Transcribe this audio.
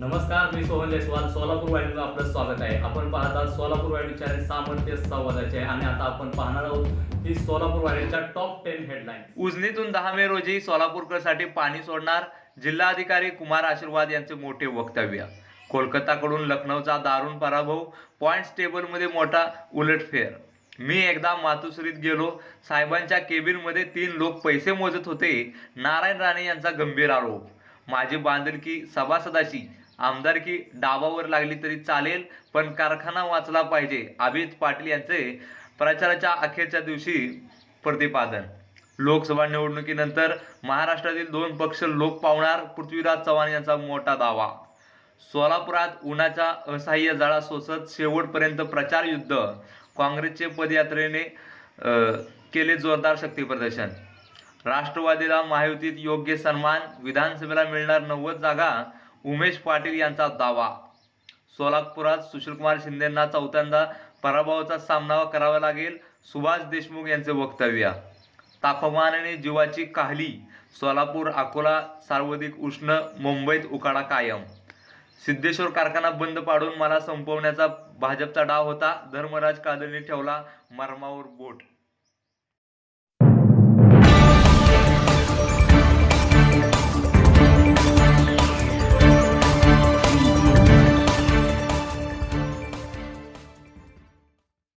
नमस्कार मी सोहन जयस्वाल सोलापूर वाहिनीला आपलं स्वागत आहे. आपण पाहतात सोलापूर वाहिनी चॅनल सामर्थ्य संवादाचे आणि आता आपण पाहणार आहोत की सोलापूर वाहिनीच्या टॉप टेन हेडलाईन उजनीतून दहा मे रोजी सोलापूरकरसाठी पाणी सोडणार जिल्हाधिकारी कुमार आशीर्वाद यांचे मोठे वक्तव्य. कोलकाताकडून लखनौचा दारुण पराभव पॉईंट्स टेबलमध्ये मोठा उलटफेर. मी एकदा मातुश्रीत गेलो साहेबांच्या केबिनमध्ये तीन लोक पैसे मोजत होते. नारायण राणे यांचा गंभीर आरोप. माझी बांधिलकी सभासदाची आमदारकी डाबावर लागली तरी चालेल पण कारखाना वाचला पाहिजे अभित पाटील यांचे प्रचाराच्या अखेरच्या दिवशी प्रतिपादन. लोकसभा निवडणुकीनंतर महाराष्ट्रातील दोन पक्ष लोक पावणार पृथ्वीराज चव्हाण यांचा मोठा दावा. सोलापुरात उन्हाचा असह्य जाळा सोसत शेवटपर्यंत प्रचार युद्ध. काँग्रेसचे पदयात्रेने केले जोरदार शक्तीप्रदर्शन राष्ट्रवादीला महायुतीत योग्य सन्मान विधानसभेला मिळणार नव्वद जागा उमेश पाटील यांचा दावा. सोलापुरात सुशीलकुमार शिंदेंना चौथ्यांदा पराभवाचा सामना करावा लागेल सुभाष देशमुख यांचे वक्तव्य. तापमान आणि जीवाची काहली सोलापूर अकोला सार्वधिक उष्ण मुंबईत उकाडा कायम. सिद्धेश्वर कारखाना बंद पाडून मला संपवण्याचा भाजपचा डाव होता धर्मराज कादळीने ठेवला मर्मावर बोट.